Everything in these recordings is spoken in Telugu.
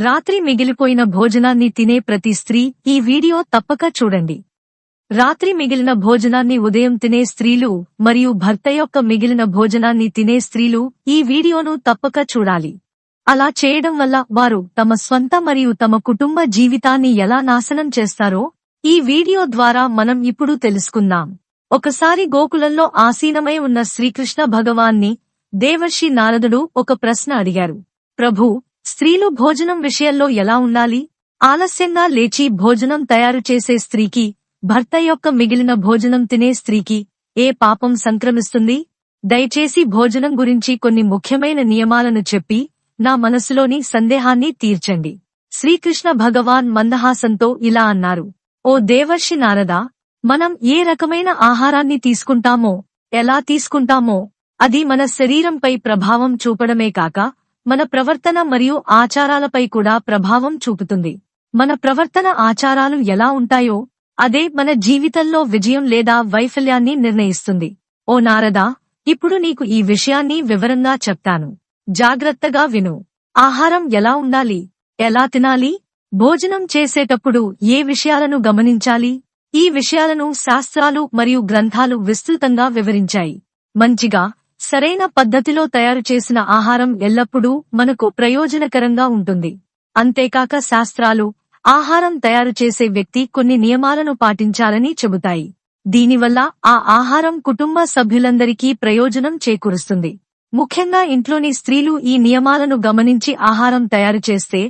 రాత్రి మిగిలిపోయిన భోజనాన్ని తినే ప్రతి స్త్రీ ఈ వీడియో తప్పక చూడండి. రాత్రి మిగిలిన భోజనాన్ని ఉదయం తినే స్త్రీలు మరియు భర్త యొక్క మిగిలిన భోజనాన్ని తినే స్త్రీలు ఈ వీడియోను తప్పక చూడాలి. అలా చేయడం వల్ల వారు తమ స్వంత మరియు తమ కుటుంబ జీవితాన్ని ఎలా నాశనం చేస్తారో ఈ వీడియో ద్వారా మనం ఇప్పుడు తెలుసుకుందాం. ఒకసారి గోకులంలో ఆసీనమై ఉన్న శ్రీకృష్ణ భగవాన్ని దేవర్షి నారదుడు ఒక ప్రశ్న అడిగారు. ప్రభు స్త్రీలు భోజనం విషయంలో ఎలా ఉండాలి? ఆలస్యంగా లేచి భోజనం తయారు చేసే స్త్రీకి భర్త యొక్క మిగిలిన భోజనం తినే స్త్రీకి ఏ పాపం సంక్రమిస్తుంది? దయచేసి భోజనం గురించి కొన్ని ముఖ్యమైన నియమాలను చెప్పి నా మనసులోని సందేహాన్ని తీర్చండి. శ్రీకృష్ణ భగవాన్ మందహాసంతో ఇలా అన్నారు. ఓ దేవర్షి నారదా మనం ఏ రకమైన ఆహారాన్ని తీసుకుంటామో ఎలా తీసుకుంటామో అది మన శరీరంపై ప్రభావం చూపడమే కాక మన ప్రవర్తన మరియు ఆచారాలపై కూడా ప్రభావం చూపుతుంది. మన ప్రవర్తన ఆచారాలు ఎలా ఉంటాయో అదే మన జీవితంలో విజయం లేదా వైఫల్యాన్ని నిర్ణయిస్తుంది. ఓ నారదా ఇప్పుడు నీకు ఈ విషయాన్ని వివరంగా చెప్తాను. జాగ్రత్తగా విను. ఆహారం ఎలా ఉండాలి? ఎలా తినాలి? భోజనం చేసేటప్పుడు ఏ విషయాలను గమనించాలి? ఈ విషయాలను శాస్త్రాలు మరియు గ్రంథాలు విస్తృతంగా వివరించాయి. మంచిగా సరైన పద్ధతిలో తయారు చేసిన ఆహారం ఎల్లప్పుడూ మనకు ప్రయోజనకరంగా ఉంటుంది. అంతేకాక శాస్త్రాలు ఆహారం తయారు చేసే వ్యక్తి కొన్ని నియమాలను పాటించాలని చెబుతాయి. దీనివల్ల ఆ ఆహారం కుటుంబ సభ్యులందరికీ ప్రయోజనం చేకూరుస్తుంది. ముఖ్యంగా ఇంట్లోని స్త్రీలు ఈ నియమాలను గమనించి ఆహారం తయారు చేస్తే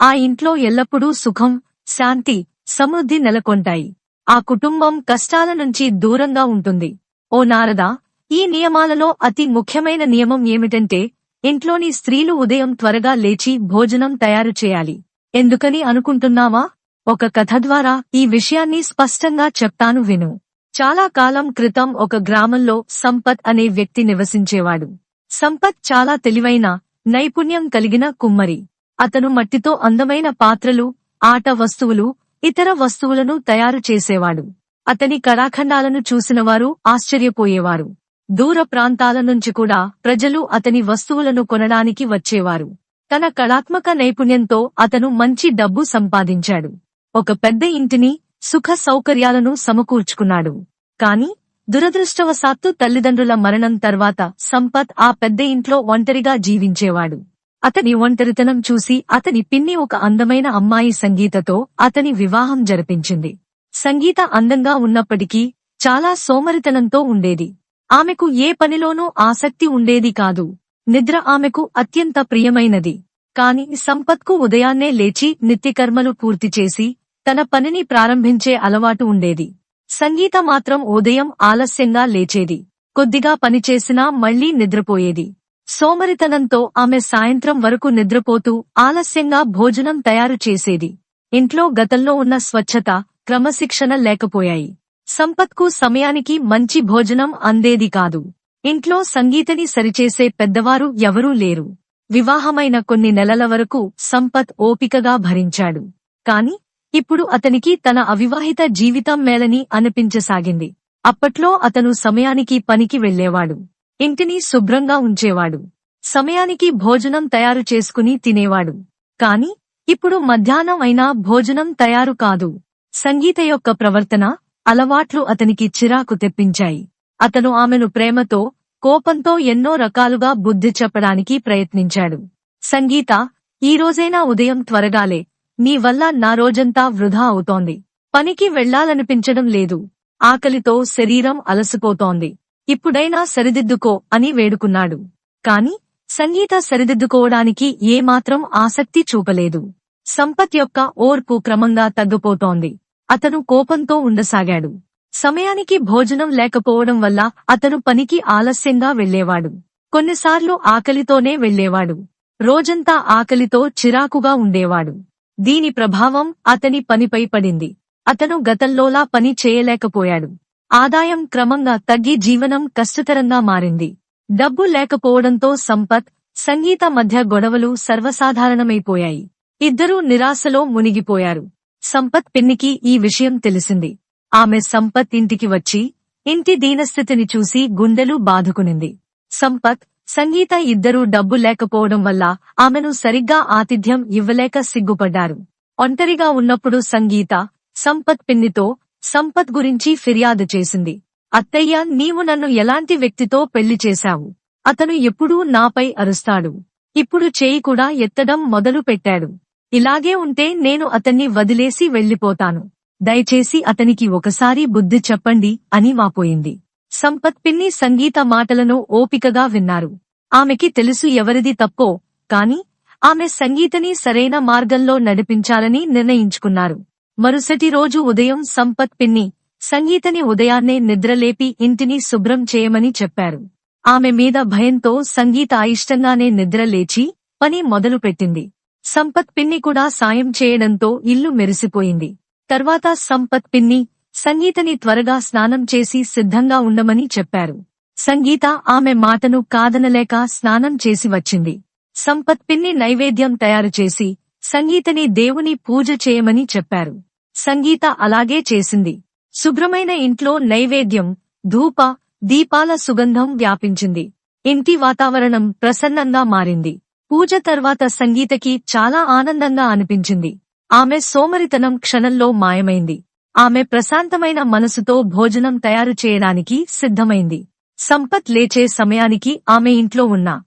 ఆ ఇంట్లో ఎల్లప్పుడూ సుఖం శాంతి సమృద్ధి నెలకొంటాయి. ఆ కుటుంబం కష్టాల నుంచి దూరంగా ఉంటుంది. ఓ నారదా ఈ నియమాలలో అతి ముఖ్యమైన నియమం ఏమిటంటే ఇంట్లోని స్త్రీలు ఉదయం త్వరగా లేచి భోజనం తయారు చేయాలి. ఎందుకని అనుకుంటున్నావా? ఒక కథ ద్వారా ఈ విషయాన్ని స్పష్టంగా చెప్తాను విను. చాలా కాలం క్రితం ఒక గ్రామంలో సంపత్ అనే వ్యక్తి నివసించేవాడు. సంపత్ చాలా తెలివైన నైపుణ్యం కలిగిన కుమ్మరి. అతను మట్టితో అందమైన పాత్రలు ఆట వస్తువులు ఇతర వస్తువులను తయారు చేసేవాడు. అతని కళాఖండాలను చూసినవారు ఆశ్చర్యపోయేవారు. దూర ప్రాంతాల నుంచి కూడా ప్రజలు అతని వస్తువులను కొనడానికి వచ్చేవారు. తన కళాత్మక నైపుణ్యంతో అతను మంచి డబ్బు సంపాదించాడు. ఒక పెద్ద ఇంటిని సుఖ సౌకర్యాలను సమకూర్చుకున్నాడు. కాని దురదృష్టవశాత్తు తల్లిదండ్రుల మరణం తర్వాత సంపత్ ఆ పెద్ద ఇంట్లో ఒంటరిగా జీవించేవాడు. అతని ఒంటరితనం చూసి అతని పిన్ని ఒక అందమైన అమ్మాయి సంగీతతో అతని వివాహం జరిపించింది. సంగీత అందంగా ఉన్నప్పటికీ చాలా సోమరితనంతో ఉండేది. ఆమెకు ఏ పనిలోనూ ఆసక్తి ఉండేది కాదు. నిద్ర ఆమెకు అత్యంత ప్రియమైనది. కాని సంపత్కు ఉదయాన్నే లేచి నిత్యకర్మలు పూర్తి చేసి తన పనిని ప్రారంభించే అలవాటు ఉండేది. సంగీత మాత్రం ఉదయం ఆలస్యంగా లేచేది. కొద్దిగా పనిచేసినా మళ్ళీ నిద్రపోయేది. సోమరితనంతో ఆమె సాయంత్రం వరకు నిద్రపోతూ ఆలస్యంగా భోజనం తయారు చేసేది. ఇంట్లో గతంలో ఉన్న స్వచ్ఛత క్రమశిక్షణ లేకపోయాయి. సంపత్కు సమయానికి మంచి భోజనం అందేది కాదు. ఇంట్లో సంగీతని సరిచేసే పెద్దవారు ఎవరూ లేరు. వివాహమైన కొన్ని నెలల వరకు సంపత్ ఓపికగా భరించాడు. కాని ఇప్పుడు అతనికి తన అవివాహిత జీవితం మేలని అనిపించసాగింది. అప్పట్లో అతను సమయానికి పనికి వెళ్ళేవాడు ఇంటిని శుభ్రంగా ఉంచేవాడు. సమయానికి భోజనం తయారు చేసుకుని తినేవాడు. కాని ఇప్పుడు మధ్యాహ్నం అయినా భోజనం తయారు కాదు. సంగీత యొక్క ప్రవర్తన అలవాట్లు అతనికి చిరాకు తెప్పించాయి. అతను ఆమెను ప్రేమతో కోపంతో ఎన్నో రకాలుగా బుద్ధి చెప్పడానికి ప్రయత్నించాడు. సంగీత ఈ రోజైనా ఉదయం త్వరగాలే నీ వల్ల నా రోజంతా వృధా అవుతోంది. పనికి వెళ్ళాలనిపించడం లేదు. ఆకలితో శరీరం అలసిపోతోంది. ఇప్పుడైనా సరిదిద్దుకో అని వేడుకున్నాడు. కాని సంగీత సరిదిద్దుకోవడానికి ఏమాత్రం ఆసక్తి చూపలేదు. సంపత్ యొక్క ఓర్పు క్రమంగా తగ్గిపోతోంది. అతను కోపంతో ఉండసాగాడు. సమయానికి భోజనం లేకపోవడం వల్ల అతను పనికి ఆలస్యంగా వెళ్ళేవాడు కొన్నిసార్లు ఆకలితోనే వెళ్ళేవాడు రోజంతా ఆకలితో చిరాకుగా ఉండేవాడు. దీని ప్రభావం అతని పనిపై పడింది. అతను గతంలోలా పని చేయలేకపోయాడు. ఆదాయం క్రమంగా తగ్గి జీవనం కష్టతరంగా మారింది. డబ్బు లేకపోవడంతో సంపత్ సంగీత మధ్య గొడవలు సర్వసాధారణమైపోయాయి. ఇద్దరూ నిరాశలో మునిగిపోయారు. సంపత్ పిన్నికి ఈ విషయం తెలిసింది. ఆమె సంపత్ ఇంటికి వచ్చి ఇంటి దీనస్థితిని చూసి గుండెలు బాదుకునింది సంపత్ సంగీత ఇద్దరూ డబ్బు లేకపోవడం వల్ల ఆమెను సరిగ్గా ఆతిథ్యం ఇవ్వలేక సిగ్గుపడ్డారు. ఒంటరిగా ఉన్నప్పుడు సంగీత సంపత్ పిన్నితో సంపత్ గురించి ఫిర్యాదు చేసింది. అత్తయ్య నీవు నన్ను ఎలాంటి వ్యక్తితో పెళ్ళి చేశావు? అతను ఎప్పుడూ నాపై అరుస్తాడు. ఇప్పుడు చేయి కూడా ఎత్తడం మొదలు పెట్టాడు ఇలాగే ఉంటే నేను అతన్ని వదిలేసి వెళ్ళిపోతాను దయచేసి అతనికి ఒకసారి బుద్ధి చెప్పండి అని మాపోయింది సంపత్ పిన్ని సంగీత మాటలను ఓపికగా విన్నారు. ఆమెకి తెలుసు ఎవరిది తప్పో కాని ఆమె సంగీతని సరైన మార్గంలో నడిపించాలని నిర్ణయించుకున్నారు. మరుసటి రోజు ఉదయం సంపత్ పిన్ని సంగీతని ఉదయాన్నే నిద్రలేపి ఇంటిని శుభ్రం చేయమని చెప్పారు. ఆమె మీద భయంతో సంగీత అయిష్టంగానే నిద్రలేచి పని మొదలుపెట్టింది. సంపత్ పిన్ని కూడా సాయం చేయడంతో ఇల్లు మెరిసిపోయింది. తర్వాత సంపత్ పిన్ని సంగీతని త్వరగా స్నానం చేసి సిద్ధంగా ఉండమని చెప్పారు. సంగీత ఆమె మాటను కాదనలేక స్నానం చేసి వచ్చింది. సంపత్ పిన్ని నైవేద్యం తయారు చేసి సంగీతని దేవుని పూజ చేయమని చెప్పారు. సంగీత అలాగే చేసింది. శుభ్రమైన ఇంట్లో నైవేద్యం ధూప దీపాల సుగంధం వ్యాపించింది. ఇంటి వాతావరణం ప్రసన్నంగా మారింది. పూజ తర్వాత సంగీతకి చాలా ఆనందంగా అనిపించింది. ఆమె సోమరితనం క్షణంలో మాయమైంది. ఆమె ప్రశాంతమైన మనసుతో భోజనం తయారు చేయడానికి సిద్ధమైంది. సంపత్ లేచే సమయానికి ఆమె ఇంట్లో ఉన్న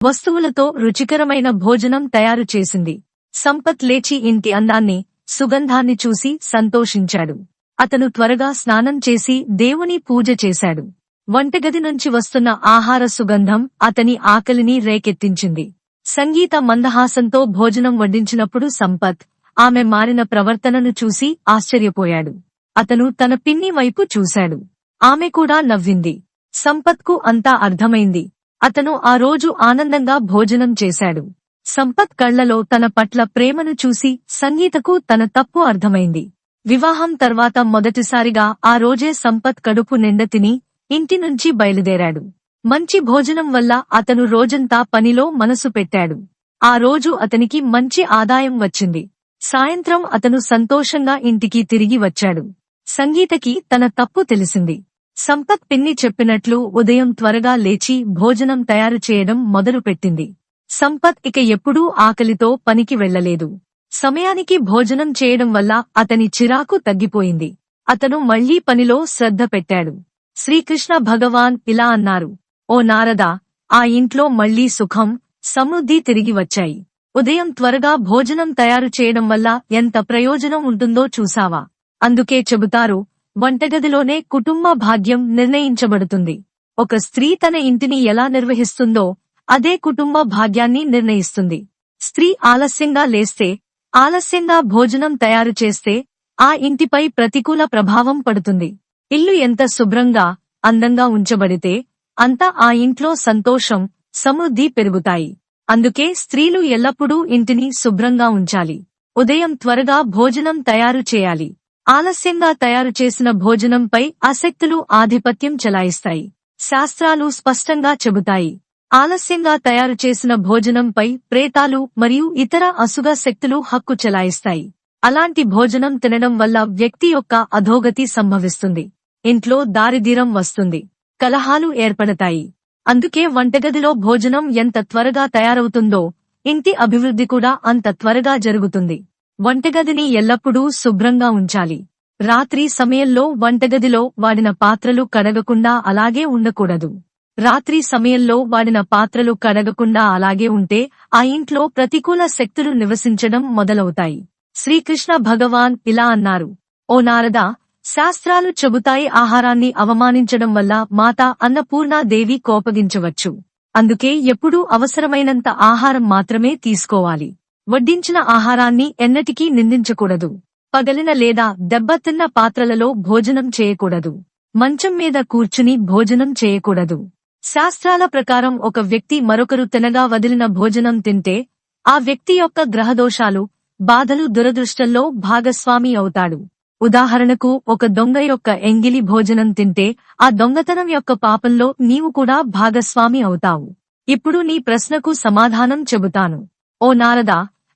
వస్తువులతో రుచికరమైన భోజనం తయారు చేసింది. సంపత్ లేచి ఇంటి అందాన్ని సుగంధాన్ని చూసి సంతోషించాడు. అతను త్వరగా స్నానం చేసి దేవుని పూజ చేశాడు. వంటగది నుంచి వస్తున్న ఆహార సుగంధం అతని ఆకలిని రేకెత్తించింది. సంగీత మందహాసంతో భోజనం వడ్డించినప్పుడు సంపత్ ఆమె మారిన ప్రవర్తనను చూసి ఆశ్చర్యపోయాడు. అతను తన పిన్ని వైపు చూశాడు. ఆమె కూడా నవ్వింది. సంపత్కు అంతా అర్థమైంది. అతను ఆ రోజు ఆనందంగా భోజనం చేశాడు. సంపత్ కళ్ళలో తన పట్ల ప్రేమను చూసి సంగీతకు తన తప్పు అర్థమైంది. వివాహం తర్వాత మొదటిసారిగా ఆ రోజే సంపత్ కడుపు నిండ తిని ఇంటి నుంచి బయలుదేరాడు. మంచి భోజనం వల్ల అతను రోజంతా పనిలో మనసు పెట్టాడు. ఆ రోజు అతనికి మంచి ఆదాయం వచ్చింది. సాయంత్రం అతను సంతోషంగా ఇంటికి తిరిగి వచ్చాడు. సంగీతకి తన తప్పు తెలిసింది. సంపత్ పిన్ని చెప్పినట్లు ఉదయం త్వరగా లేచి భోజనం తయారు చేయడం మొదలుపెట్టింది. సంపత్ ఇక ఎప్పుడూ ఆకలితో పనికి వెళ్ళలేదు సమయానికి భోజనం చేయడం వల్ల అతని చిరాకు తగ్గిపోయింది. అతను మళ్ళీ పనిలో శ్రద్ధ పెట్టాడు. శ్రీకృష్ణ భగవాన్ ఇలా అన్నారు. ఓ నారద ఆ ఇంట్లో మళ్ళీ సుఖం సమృద్ధి తిరిగి వచ్చాయి. ఉదయం త్వరగా భోజనం తయారు చేయడం వల్ల ఎంత ప్రయోజనం ఉంటుందో చూసావా అందుకే చెబుతారు వంటగదిలోనే కుటుంబ భాగ్యం నిర్ణయించబడుతుంది. ఒక స్త్రీ తన ఇంటిని ఎలా నిర్వహిస్తుందో అదే కుటుంబ భాగ్యాన్ని నిర్ణయిస్తుంది. స్త్రీ ఆలస్యంగా లేస్తే ఆలస్యంగా భోజనం తయారు చేస్తే ఆ ఇంటిపై ప్రతికూల ప్రభావం పడుతుంది. ఇల్లు ఎంత శుభ్రంగా అందంగా ఉంచబడితే అంతా ఆ ఇంట్లో సంతోషం సమృద్ధి పెరుగుతాయి. అందుకే స్త్రీలు ఎల్లప్పుడూ ఇంటిని శుభ్రంగా ఉంచాలి. ఉదయం త్వరగా భోజనం తయారు చేయాలి. ఆలస్యంగా తయారు చేసిన భోజనంపై ఆసక్తులు ఆధిపత్యం చెలాయిస్తాయి. శాస్త్రాలు స్పష్టంగా చెబుతాయి. ఆలస్యంగా తయారు చేసిన భోజనంపై ప్రేతాలు మరియు ఇతర అసుగ శక్తులు హక్కు చెలాయిస్తాయి. అలాంటి భోజనం తినడం వల్ల వ్యక్తి యొక్క అధోగతి సంభవిస్తుంది. ఇంట్లో దారిదీరం వస్తుంది. కలహాలు ఏర్పడతాయి. అందుకే వంటగదిలో భోజనం ఎంత త్వరగా తయారవుతుందో ఇంటి అభివృద్ధి కూడా అంత త్వరగా జరుగుతుంది. వంటగదిని ఎల్లప్పుడూ శుభ్రంగా ఉంచాలి. రాత్రి సమయంలో వంటగదిలో వాడిన పాత్రలు కడగకుండా అలాగే ఉండకూడదు. రాత్రి సమయంలో వాడిన పాత్రలు కడగకుండా అలాగే ఉంటే ఆ ఇంట్లో ప్రతికూల శక్తులు నివసించడం మొదలవుతాయి. శ్రీకృష్ణ భగవాన్ ఇలా అన్నారు ఓ నారద శాస్త్రాలు చెబుతాయి ఆహారాన్ని అవమానించడం వల్ల మాత అన్నపూర్ణాదేవి కోపగించవచ్చు. అందుకే ఎప్పుడూ అవసరమైనంత ఆహారం మాత్రమే తీసుకోవాలి. వడ్డించిన ఆహారాన్ని ఎన్నటికీ నిందించకూడదు. పగలిన లేదా దెబ్బతిన్న పాత్రలలో భోజనం చేయకూడదు. మంచం మీద కూర్చుని భోజనం చేయకూడదు. శాస్త్రాల ప్రకారం ఒక వ్యక్తి మరొకరు తినగా వదిలిన భోజనం తింటే ఆ వ్యక్తి యొక్క గ్రహదోషాలు బాధలు దురదృష్టంలో భాగస్వామి అవుతాడు. ఉదాహరణకు ఒక దొంగ యొక్క ఎంగిలి భోజనం తింటే ఆ దొంగతనం యొక్క పాపంలో నీవు కూడా భాగస్వామి అవుతావు. ఇప్పుడు నీ ప్రశ్నకు సమాధానం చెబుతాను. ఓ నారద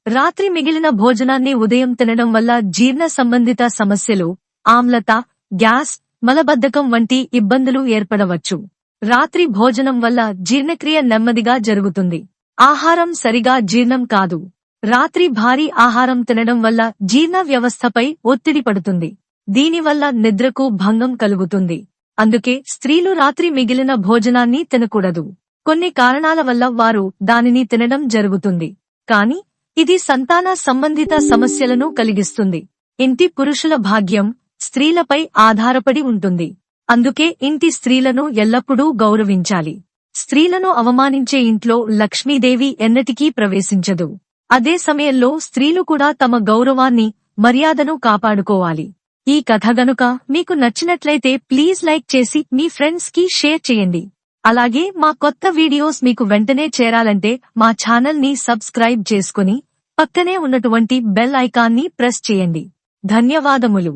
రాత్రి మిగిలిన భోజనాన్ని ఉదయం తినడం వల్ల జీర్ణ సంబంధిత సమస్యలు ఆమ్లత గ్యాస్ మలబద్ధకం వంటి ఇబ్బందులు ఏర్పడవచ్చు. రాత్రి భోజనం వల్ల జీర్ణక్రియ నెమ్మదిగా జరుగుతుంది. ఆహారం సరిగా జీర్ణం కాదు. రాత్రి భారీ ఆహారం తినడం వల్ల జీర్ణ వ్యవస్థపై ఒత్తిడి పడుతుంది. దీనివల్ల నిద్రకు భంగం కలుగుతుంది. అందుకే స్త్రీలు రాత్రి మిగిలిన భోజనాన్ని తినకూడదు. కొన్ని కారణాల వల్ల వారు దానిని తినడం జరుగుతుంది. కాని ఇది సంతాన సంబంధిత సమస్యలను కలిగిస్తుంది. ఇంటి పురుషుల భాగ్యం స్త్రీలపై ఆధారపడి ఉంటుంది. అందుకే ఇంటి స్త్రీలను ఎల్లప్పుడూ గౌరవించాలి. స్త్రీలను అవమానించే ఇంట్లో లక్ష్మీదేవి ఎన్నటికీ ప్రవేశించదు. అదే సమయంలో స్త్రీలు కూడా తమ గౌరవాన్ని మర్యాదను కాపాడుకోవాలి. ఈ కథ గనుక మీకు నచ్చినట్లయితే ప్లీజ్ లైక్ చేసి మీ ఫ్రెండ్స్కి షేర్ చేయండి. అలాగే మా కొత్త వీడియోస్ మీకు వెంటనే చేరాలంటే మా ఛానల్ని సబ్స్క్రైబ్ చేసుకుని పక్కనే ఉన్నటువంటి బెల్ ఐకాన్ని ప్రెస్ చేయండి. ధన్యవాదములు.